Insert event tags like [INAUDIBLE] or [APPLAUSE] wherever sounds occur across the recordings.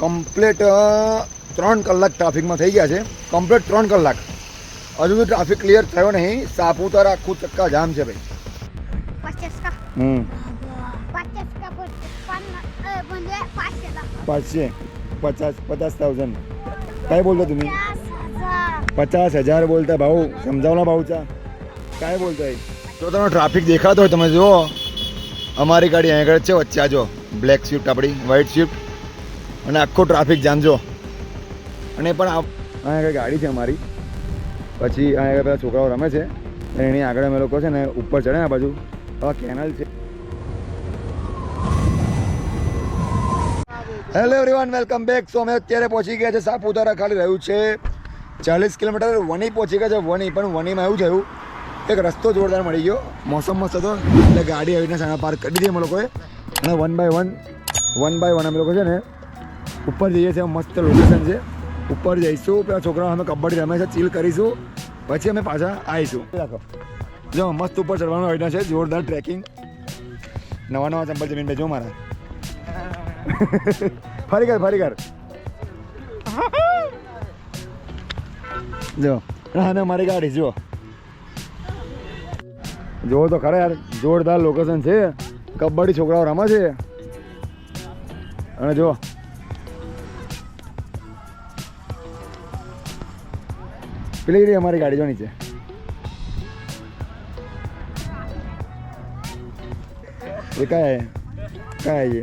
Complete ત્રણ કલાક ટ્રાફિકમાં થઈ ગયા છે કમ્પ્લેટ ત્રણ કલાક હજુ સુધી ટ્રાફિક ક્લિયર થયો નહીં સાપુતારા આખું ચક્કા જામ છે ભાઈ पचास का હમ पचास का पण- पन्नास अ, म्हणजे पाचशेला पाचशे पचास पचास थाउजंड काय बोलता तुम्ही पचास हजार પચાસ હજાર બોલતા ભાવ સમજાવના ભાવચા काय બોલતા જો તમે ટ્રાફિક દેખાતો હોય તમે જુઓ અમારી ગાડી અહીં આગળ જ છે વચ્ચે આ જો બ્લેક સ્વિફ્ટ આપણી વ્હાઇટ સ્વિફ્ટ અને આખો ટ્રાફિક જામ જો અને પણ આ અહીં આગળ ગાડી છે અમારી. પછી અહીંયા પેલા છોકરાઓ રમે છે. એની આગળ અમે લોકો છે ને ઉપર ચડે આ બાજુ. આ કેનલ છે. Hello everyone welcome back so અમે અત્યારે પહોંચી ગયા છે સાપુતારા ખાલી રહ્યું છે. ચાલીસ કિલોમીટર વની પહોંચી ગયા છે. વની પણ વનીમાં એવું થયું એક રસ્તો જોરદાર મળી ગયો. મોસમ મસ્ત હતો. એટલે ગાડી આવી રીતના પાર્ક કરી દીધી અમે લોકોએ. અને one by one one by one અમે લોકો છે ને ઉપર જઈએ છીએ મસ્ત લોકેશન છે. ઉપર જઈશું, પેલા છોકરાઓ અમે કબડ્ડી રમે છે ચીલ કરીશું. પછી અમે પાછા આવીશું. જો, મસ્ત ઉપર ચડવાનો આઈડિયા છે, જોરદાર ટ્રેકિંગ નવા નવા ચંપલ જમીન બેજો મારા. [LAUGHS] ફરી કર ફરી કર. જો અને મારી ગાડી જો જોવો તો ખરા યાર, જોરદાર લોકેશન છે. કબડ્ડી છોકરાઓ રમે છે. અને જો चले गई हमारी गाड़ी जो नीचे ये काय आहे काय आहे हे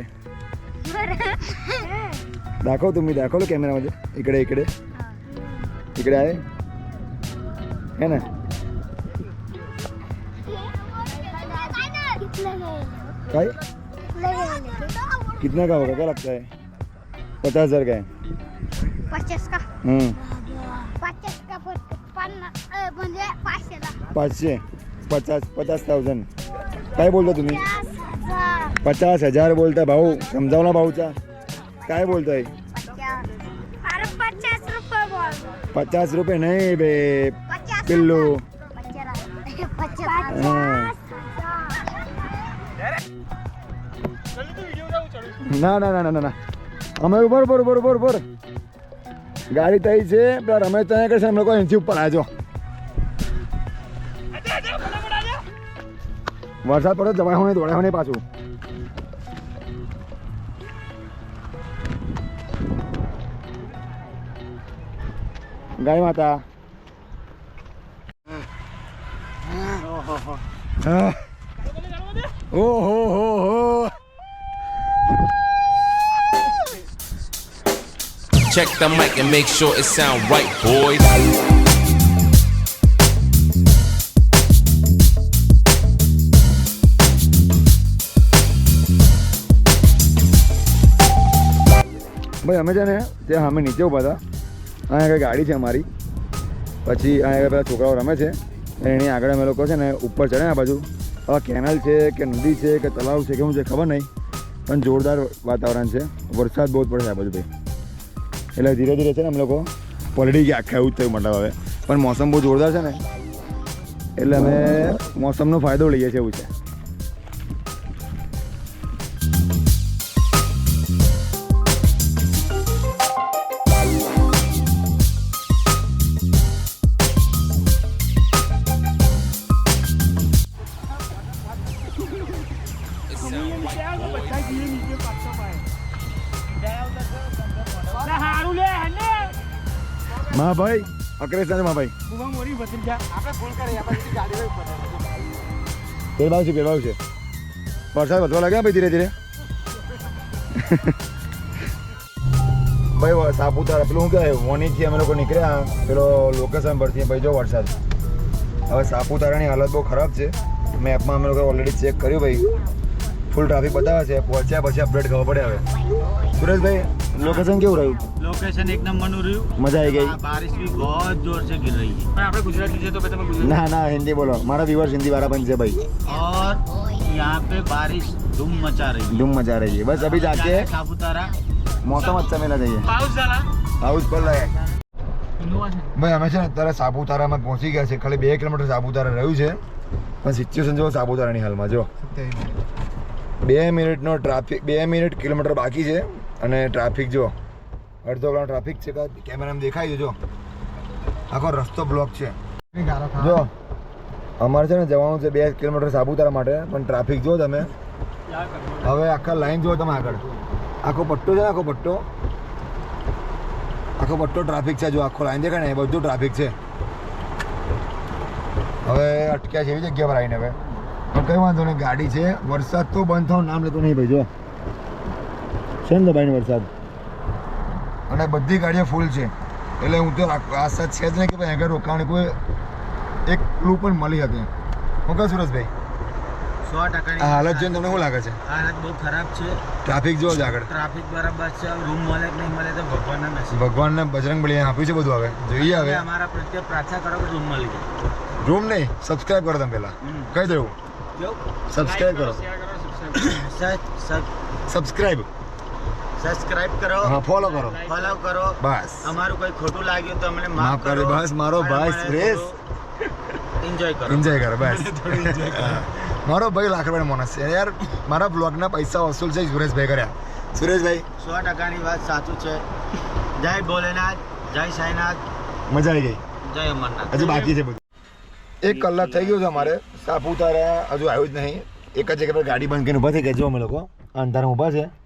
दाखव तुम्ही दाखवलं कॅमेरामध्ये इकडे इकडे इकडे आहे है ना काय कितना का होगा क्या लगता है पचास हजार का है पचास का हम्म पचास का पाचशे. पचास पचास थाउजंड काय बोलता तुम्ही? पचास हजार. बोलता भाऊ. समजाव ना भाऊचा. काय बोलताय? पचास. रुपये नाही बे. पचास पिल्लू. ना ना ना ना ना ना. बरोबर बरोबर बरोबर ગાડી થઈ છે, પેલા રમેશ ત્યાં કરશે અમે લોકો અહીંથી ઉપર આજો વરસાદ પડે જવાય હોય દોડાય હોય પાછું. ગાય માતા. ઓહો, હો હો. Check the mic and make sure it sound right, boys. ભાઈ અમે છે ને ત્યાં અમે નીચે ઊભા હતા. અહીંયા આગળ ગાડી છે અમારી. પછી અહીંયા આગળ છોકરાઓ રમે છે. એની આગળ અમે લોકો છે ને ઉપર ચડે આ બાજુ. હવે કેનલ છે કે નદી છે કે તલાવ છે કે શું છે ખબર નહીં. પણ જોરદાર વાતાવરણ છે. વરસાદ બહુ જ પડે છે આ બાજુ ભાઈ. એટલે ધીરે ધીરે છે ને અમે લોકો પલડી ગયા આખા એવું જ થયું મતલબ હવે. પણ મોસમ બહુ જોરદાર છે ને. એટલે અમે મોસમનો ફાયદો લઈએ છીએ એવું છે. ભાઈ અકરેશ મા ભાઈ પેરબાવ છે પેરબાવ છે. વરસાદ વધવા લાગ્યા ભાઈ ધીરે ધીરે? ભાઈ સાપુતારા પેલું શું કહેવાય? વોનીથી અમે લોકો નીકળ્યા. પેલો લોકેશન પરથી ભાઈ જો વરસાદ. હવે સાપુતારાની હાલત બહુ ખરાબ છે. મેપમાં અમે લોકો ઓલરેડી ચેક કર્યું ભાઈ. ફૂલ ટ્રાફિક બતાવે છે. પહોંચ્યા પછી અપડેટ ખબર પડે હવે. સુરેશભાઈ લોકેશન કેવું રહ્યું? લોકેશન એક નંબરનું રહ્યું. મજા આવી ગઈ. બારિશ બી બહુ જોર સે ગિર રહી પણ આપણે ગુજરાતી છે તો તમે ના ના હિન્દી બોલો. મારા વ્યુઅર્સ હિન્દી વાળા પણ છે ભાઈ. ઓર યહાં પે બારિશ ધૂમ મચા રહી. ધૂમ મચા રહી બસ અભી જાકે સાપુતારા મોસમ અચ્છા મેલા જઈએ. પાઉસ ઝાલા પાઉસ પર લાગે ભાઈ અમે છે ને અત્યારે સાપુતારામાં પહોંચી ગયા છે. ખાલી બે કિલોમીટર સાપુતારા રહ્યું છે. પણ સિચ્યુએશન જો સાપુતારાની હાલમાં જો બે મિનિટનો ટ્રાફિક બે મિનિટ કિલોમીટર બાકી છે. અને ટ્રાફિક જો અડધો કલાક ટ્રાફિક છે કેમેરામાં દેખાય જો આખો રસ્તો બ્લોક છે. જો અમારે છે ને જવાનું છે બે કિલોમીટર સાપુતારા માટે, પણ ટ્રાફિક જો તમે. હવે આખા લાઈન જુઓ તમે આગળ. આખો પટ્ટો છે ને, આખો પટ્ટો? આખો પટ્ટો ટ્રાફિક છે જો આખો લાઈન દેખાય ને, એ બધું ટ્રાફિક છે. હવે અટક્યા છે એવી જગ્યા પર આવીને હવે. કઈ વાંધો નહીં, ગાડી છે. વરસાદ તો બંધ થવાનું નામ લેતો નહીં ભાઈ જો છે ને ભાઈ વરસાદ? અને બધી ગાડીઓ ફૂલ છે. એટલે હું તો આ- આશા છે જ નહીં કે ભાઈ આગળ રોકાણ કોઈ એક ક્લુ પણ મળી હતી હું કહું સુરજભાઈ? સો ટકાની હાલત જોઈને તમને શું લાગે છે? હાલત બહુ ખરાબ છે. ટ્રાફિક જો છે આગળ. ટ્રાફિક બરાબર છે રૂમ મળે કે નહીં મળે તો ભગવાનના નસીબ. ભગવાનને બજરંગ બળી આપ્યું છે બધું હવે. જોઈએ હવે અમારા પ્રત્યે પ્રાર્થના કરો કે રૂમ મળી જાય. રૂમ નહીં સબસ્ક્રાઇબ કરો તમે પહેલા. કહી દેવું સબસ્ક્રાઇબ કરો સબસ્ક્રાઇબ સબસ્ક્રાઇબ કરો. હા ફોલો કરો. ફોલો કરો. બસ. અમારું કોઈ ખોટું લાગ્યું તો અમને માફ કરો. બસ મારો ભાઈ શ્રેષ એન્જોય કરો. એન્જોય કરો બસ. મારો ભાઈ લાખ રૂપિયા માણસ છે. યાર મારા બ્લોગના પૈસા વસૂલ છે સુરેશભાઈ કર્યા. સુરેશભાઈ. સો ટકાની વાત સાચું છે. જય ભોલેનાથ જય સાઈનાથ. મજા આવી ગઈ. જય અમરનાથ. હજુ બાકી છે બધું. એક કલાક થઈ ગયો છે અમારે. સાપુતારા હજુ આવ્યું જ નહીં. એક જ જગ્યા પર ગાડી બંધ કરીને ઊભા થઈ ગયા જો અમે લોકો. અંધારામાં ઊભા છે.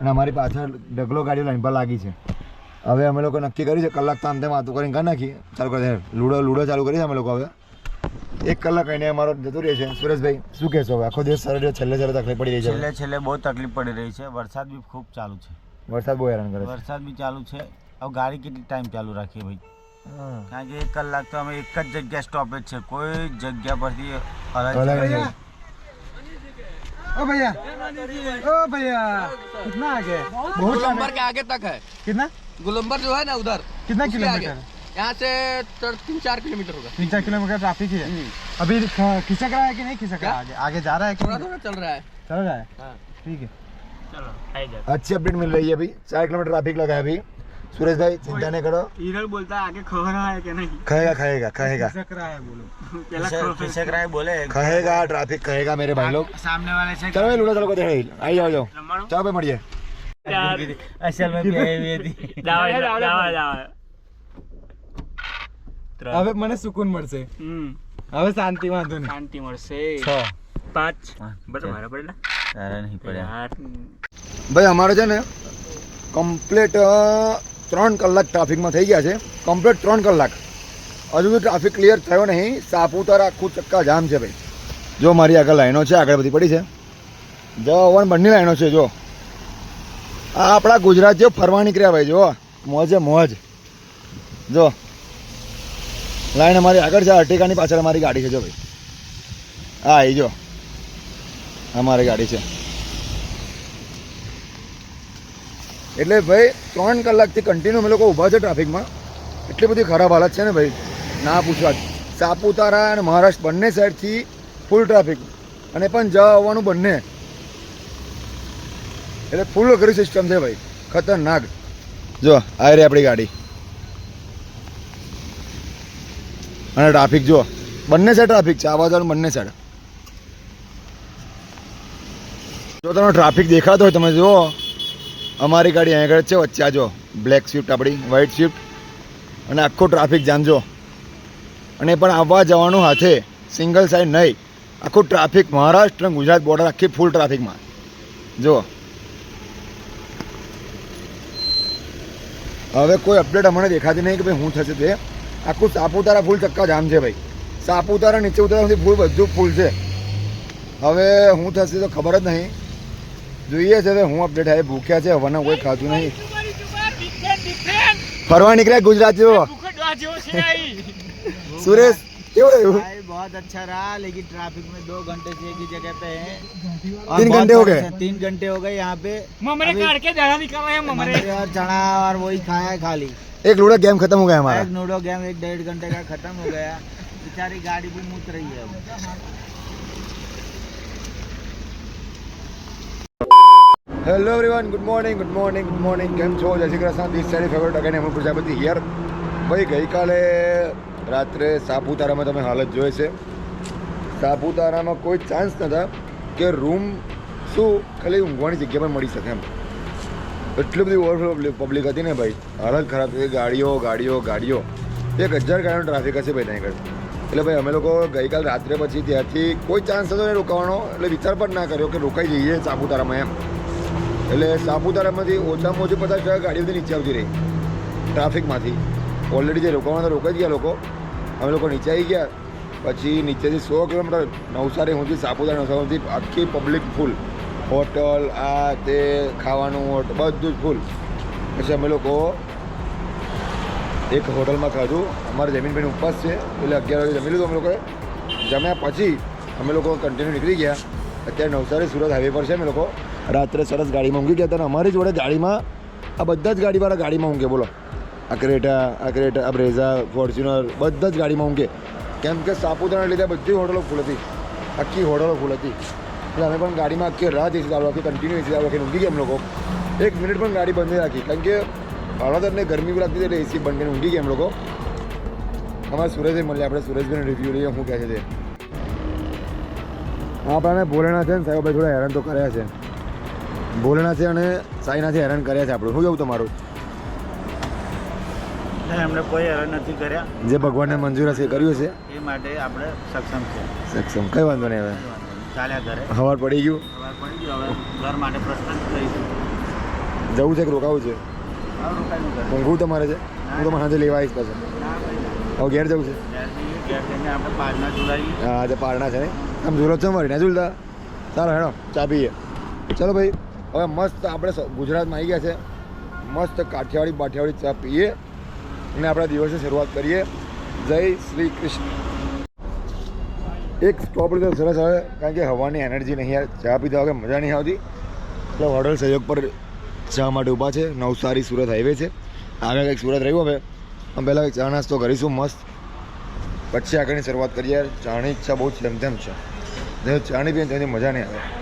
અને અમારી પાછળ ઢગલો ગાડીઓ લાઈન પર લાગી છે. હવે અમે લોકો નક્કી કર્યું છે કલાક તો અંતે વાતો કરીને કરી નાખી ચાલુ કરી લૂડો લૂડો ચાલુ કરી છે અમે લોકો હવે. એક કલાક એને અમારો જતું રહે છે. સુરેશભાઈ શું કહેશો હવે? આખો દિવસ સરળ છેલ્લે છેલ્લે તકલીફ પડી રહી છેલ્લે છે. છેલ્લે બહુ તકલીફ પડી રહી છે. વરસાદ બી ખૂબ ચાલુ છે. વરસાદ બહુ હેરાન કરે વરસાદ બી ચાલુ છે. હવે ગાડી કેટલી ટાઈમ ચાલુ રાખીએ ભાઈ? કારણ કે એક કલાક તો અમે એક જ જગ્યા સ્ટોપેજ છે. કોઈ જગ્યા પરથી અલગ. ओ भैया। ओ भैया कितना आगे? बहुत गोलंबर के आगे तक है। कितना? गोलंबर जो है ना उधर। कितना किलोमीटर। यहाँ से तीन चार किलोमीटर होगा। तीन चार किलोमीटर ट्रैफ़िक ही है। अभी खिसक रहा है कि नहीं खिसक रहा है? आगे आगे जा रहा है कि थोड़ा नहीं? थोड़ा चल रहा है। चल रहा है? हाँ। ठीक है। अच्छी अपडेट मिल रही है अभी। चार किलोमीटर ट्रैफ़िक लगा है अभी। સુરેશભાઈ ચિંતા નહીં કરો. હિરલ બોલતા આગે ખહરાય કે નહીં? કહેગા કહેગા કહેગા સકરાય બોલો. પહેલા સકરાય બોલે. કહેગા ટ્રાફિક કહેગા મેરે ભાઈ લોગ. સામને વાલે છે ચલો લુડા ચલો કોતે આઈ જાઓ જાઓ. ચાલો ભાઈ મળીએ. અસલ મેં પી આવી હતી. દાવા દાવા દાવા હવે મને સુકૂન મળશે. હવે શાંતિ વાંધો નહીં. શાંતિ મળશે. છ. પાંચ. બરાબર મારા પડેલા તારા નહીં પડ્યા. ભાઈ અમારો છે ને કમ્પ્લીટ ત્રણ કલાક ટ્રાફિકમાં થઈ ગયા છે. કમ્પ્લીટ ત્રણ કલાક. હજુ સુધી ટ્રાફિક ક્લિયર થયો નહીં. સાપુતારા આખું ચક્કા જામ છે ભાઈ. જો મારી આગળ લાઈનો છે, આગળ બધી પડી છે. જવાન બંને લાઈનો છે, જો. આ આપણા ગુજરાત જેવો ફરવા નીકળ્યા ભાઈ જો મોજે મોજ. જો. લાઈન અમારી આગળ છે અર્ટિકાની પાછળ અમારી ગાડી છે, જો ભાઈ. હા, એ જો. અમારી ગાડી છે. એટલે ભાઈ, ત્રણ કલાકથી કન્ટિન્યુ અમે લોકો ઊભા છે ટ્રાફિકમાં એટલી બધી ખરાબ હાલત છે ને ભાઈ? ના પૂછવા સાપુતારા અને મહારાષ્ટ્ર બંને સાઈડથી ફૂલ ટ્રાફિક અને પણ જવા આવવાનું બંને. એટલે ફૂલ ઘરી સિસ્ટમ છે ભાઈ. ખતરનાક. જો, આ રહી આપણી ગાડી. અને ટ્રાફિક જો બંને સાઈડ ટ્રાફિક છે. આવા જવાનું બંને સાઈડ જો, તમને ટ્રાફિક દેખાતો હોય, તમે જુઓ. અમારી ગાડી અહીં આગળ છે, વચ્ચે આજો બ્લેક સ્વિફ્ટ આપણી વ્હાઇટ સ્વિફ્ટ અને આખો ટ્રાફિક જામજો અને પણ આવવા જવાનું હાથે સિંગલ સાઈડ નહીં. આખું ટ્રાફિક મહારાષ્ટ્ર અને ગુજરાત બોર્ડર આખી ફૂલ ટ્રાફિકમાં જુઓ હવે કોઈ અપડેટ અમને દેખાતી નહીં કે ભાઈ શું થશે તે. આખું સાપુતારા ફૂલ ચક્કા જામ છે ભાઈ. સાપુતારા, નીચે ઉતરવા સુધી ફૂલ બધું ફૂલ છે. હવે શું થશે તો ખબર જ નહીં. જોઈએ છે હવે હું અપડેટ આવે ભૂખ્યા છે હવાના કોઈ ખાતું નહીં ફરવા નીકળ્યા ગુજરાતીઓ સુરેશ કેવું રહ્યું भाई बहुत अच्छा रहा लेकिन ट्रैफिक में दो घंटे से एक ही जगह पे हैं तीन बहुत घंटे हो गए? परेशान- तीन घंटे हो गए यहाँ पे મમરે अभी કાઢ के दाना निकल रहे हैं ममरे ममरे और चना और वही खाया है खाली एक लूडो गेम खत्म हो गया हमारा एक नूडो गेम एक डेढ़ घंटे का खत्म हो गया बेचारी गाड़ी भी मुत रही है hello everyone good morning good morning good morning કેમ છો? જય Shri Krishna. This side favourite again એમનું પ્રજાપતિ હિયર ભાઈ, ગઈકાલે રાત્રે સાપુતારામાં તમે હાલત જોઈ છે. સાપુતારામાં કોઈ ચાન્સ નહોતા કે રૂમ શું ખાલી ઊંઘવાની જગ્યા પણ મળી શકે એમ. એટલી બધી ઓવરફ્લો પબ્લિક હતી ને ભાઈ. હાલત ખરાબ થઈ ગાડીઓ ગાડીઓ ગાડીઓ. એક હજાર ગાડીનો ટ્રાફિક હશે ભાઈ ત્યાં આગળ. એટલે ભાઈ, અમે લોકો ગઈકાલ રાત્રે પછી ત્યાંથી કોઈ ચાન્સ હતો નહીં રોકાવાનો. એટલે વિચાર પણ ના કર્યો કે રોકાઈ જઈએ સાપુતારામાં એમ. એટલે સાપુતારામાંથી ઓછામાં ઓછી પચાસ ટકા ગાડીઓથી નીચે આવતી રહી. ટ્રાફિકમાંથી. ઓલરેડી જે રોકાવાના રોકાઈ ગયા લોકો. અમે લોકો નીચે આવી ગયા. પછી નીચેથી સો કિલોમીટર નવસારી સુધી સાપુતારા, નવસારી આખી પબ્લિક ફૂલ હોટલ, આ તે ખાવાનું બધું જ ફૂલ પછી અમે લોકો એક હોટલમાં ખાધું. અમારે જમીનભાઈનો ઉપવાસ છે. એટલે અગિયાર વાગે જમી લીધું અમે લોકોએ. જમ્યા પછી અમે લોકો કન્ટિન્યુ નીકળી ગયા. અત્યારે નવસારી સુરત હાઈવે પર છે અમે લોકો. રાત્રે સરસ ગાડીમાં ઊંઘી ગયા હતા અમારી જોડે ગાડીમાં, આ બધા જ ગાડીવાળા ગાડીમાં ઊંઘે, બોલો. આ ક્રેટા આ ક્રેટા, આ બ્રેઝા, ફોર્ચ્યુનર, બધા જ ગાડીમાં ઊંઘે. કેમ કે સાપુતારાના લીધે બધી હોટલો ફૂલ હતી. આખી હોટલો ફૂલ હતી. એટલે અમે પણ ગાડીમાં આખી રાત એસી ચાલુ રાખી કન્ટિન્યુ એસી ચાલુ રાખીને ઊંઘી ગયા અમે લોકો. એક મિનિટ પણ ગાડી બંધ રાખી, કારણ કે ભાવનગરને ગરમી લાગતી હતી એસી બંધ કરીને ઊંઘી ગયા એમ લોકો. અમારે સુરેશભાઈ મળ્યા, આપણે સુરેશભાઈને રિવ્યૂ લઈએ, શું કહે છે તે. આપણને ભોલેનાથ છે ને સાહેબ થોડા હેરાન તો કર્યા છે. ભોલેનાથ અને સાઈનાથે હેરાન કર્યા છે આપણું. શું કેવું તમારું? એમને કોઈ હેરાન નથી કર્યા. જે ભગવાનને મંજૂર હશે કર્યું છે એ માટે આપણે સક્ષમ છે. સક્ષમ. કઈ વાંધો નહીં હવે. ચાલ્યા ઘરે હવાર પડી ગયું. હવાર પડી ગયું. હવે ઘર માટે પ્રસ્થાન કરીશું. જવું છે કે રોકાવું છે? ઊંઘવું તમારે છે? હું તમારે સાંજે લેવા આવીશ પાછું. હવે ઘેર જવું છે? હા આજે પારણા છે ને. આમ છો છે મારી ના ઝૂલતા. સારો હેડો. ચા પીએ. ચલો ભાઈ. હવે મસ્ત આપણે ગુજરાતમાં આવી ગયા છે. મસ્ત કાઠિયાવાડી બાઠિયાવાડી ચા પીએ અને આપણા દિવસની શરૂઆત કરીએ. જય શ્રી કૃષ્ણ. એક સ્ટોપ લીધો સરસ આવે, કારણ કે હવાની એનર્જી નહીં યાર ચા પીધા વગર મજા નહીં આવતી. એટલે હોટલ સહયોગ પર ચા માટે ઊભા છે. નવસારી સુરત હાઈવે છે. આગળ કંઈક સુરત રહ્યું હવે. અમે પહેલાં ચા નાસ્તો કરીશું મસ્ત. પછી આગળની શરૂઆત કરીએ. ચાની ઈચ્છા બહુ જેમ તેમ છે. ચાની પીએ તેની મજા નહીં આવે.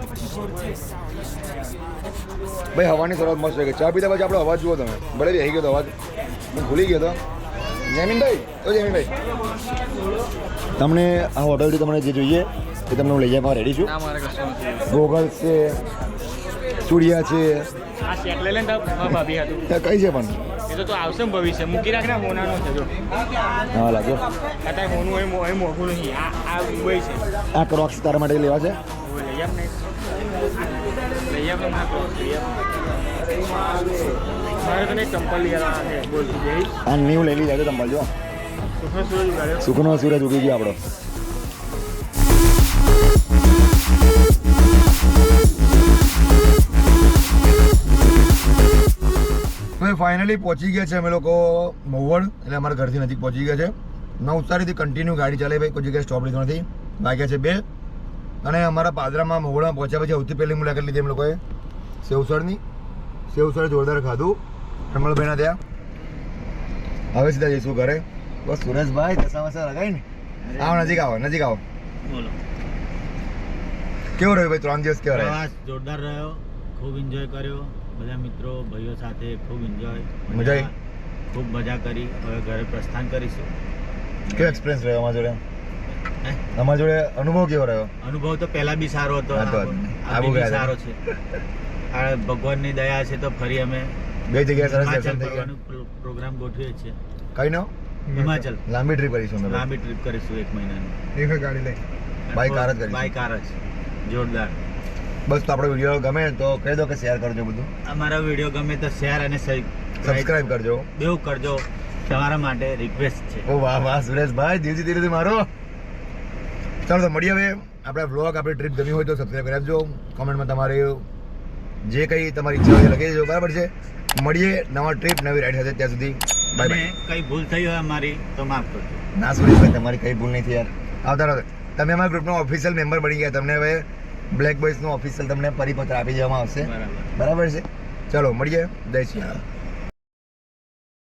ભાઈ હવાની શરૂઆત મસ્ત ગઈ. ચા પીતા પછી આપણો અવાજ જુઓ તમે. ભલે આવી ગયો તો અવાજ. હું ભૂલી ગયો તો. જયમીનભાઈ તો જયમીનભાઈ. તમને આ હોટલથી તમને જે જોઈએ એ તમને હું લઈ જવા રેડી છું. ગોગલ્સ છે. ચૂડિયા છે. કઈ છે પણ? એ તો તો આવશે ભવિષ્ય. મૂકી રાખ ને છે જો. હા લાગ્યો. અત્યારે હોનું એ મોઘું નહીં. આ આ મુંબઈ છે. આ ક્રોક્સ તારા માટે લેવા છે? હવે લઈ આપ ને લઈ ચંપલ લીધા ઉગી ગયો આપણો. અમે ફાઇનલી પહોંચી ગયા છે અમે લોકો મહુવડ એટલે અમારા ઘરથી નજીક પહોંચી ગયા છે. નવસારીથી કન્ટિન્યુ ગાડી ચાલે ભાઈ, કોઈ જગ્યાએ સ્ટોપ લીધો નથી. વાગ્યા છે બે. અને અમારા પાદરામાં મહુવડમાં પહોંચ્યા પછી સૌથી પહેલી મુલાકાત લીધી એમ લોકોએ. સેવસળની. સેવસળ જોરદાર ખાધું. રમણભાઈના ત્યાં. હવે સીધા જઈશું ઘરે. બસ સુરેશભાઈ દસા વસા લગાવી ને આવો નજીક આવો નજીક આવો. બોલો. કેવો રહ્યો ભાઈ ત્રણ દિવસ કેવો રહ્યો? જોરદાર રહ્યો. ખૂબ એન્જોય કર્યો. બધા મિત્રો ભાઈઓ સાથે ખૂબ એન્જોય મજા? ખૂબ મજા કરી. હવે ઘરે પ્રસ્થાન કરીશું. કેવો એક્સપિરિયન્સ રહ્યો અમારા જોડે? હે? અમારા જોડે અનુભવ કેવો રહ્યો? અનુભવ તો પહેલા બી સારો હતો આબુ ગયા સારો છે. આ ભગવાનની દયા છે તો ફરી અમે બે જગ્યાએ સરસ દર્શન થઈ ગયા. પ્રોગ્રામ ગોઠવીએ છીએ. કઈ નો? હિમાચલ. લાંબી ટ્રીપ કરીશું અમે લાંબી ટ્રીપ કરીશું એક મહિનાની. ગાડી લઈ. બાય કાર જ કરીશું. બાય કાર જ. જોરદાર. બસ તો આપણો વીડિયો ગમે તો કહી દો કે શેર કરજો બધું. અમારા વીડિયો ગમે તો શેર અને સબસ્ક્રાઇબ કરજો. બેવ કરજો. તમારા માટે રિક્વેસ્ટ છે. ઓ વાહ વાહ સુરેશભાઈ જીવજી ધીરે મારો. ચાલો તો મળીએ હવે. આપણા બ્લોગ આપણી ટ્રીપ ગમી હોય તો સબસ્ક્રાઈબ કરી આપજો. કોમેન્ટમાં તમારે જે કંઈ તમારી ઈચ્છા હોય લખી દેજો. બરાબર છે? મળીએ નવા ટ્રીપ નવી રાઈડ સાથે. ત્યાં સુધી બાય બાય કઈ ભૂલ થઈ હોય અમારી તો માફ કરજો. ના સુરેશભાઈ તમારી કઈ ભૂલ નહીં થઈ યાર. આવતા રહો. તમે અમારા ગ્રુપનો ઓફિશિયલ મેમ્બર બની ગયા. તમને હવે બ્લેક બોયઝનું ઓફિશિયલ તમને પરિપત્ર આપી દેવામાં આવશે. બરાબર. બરાબર છે? ચલો મળીએ. જય શ્રી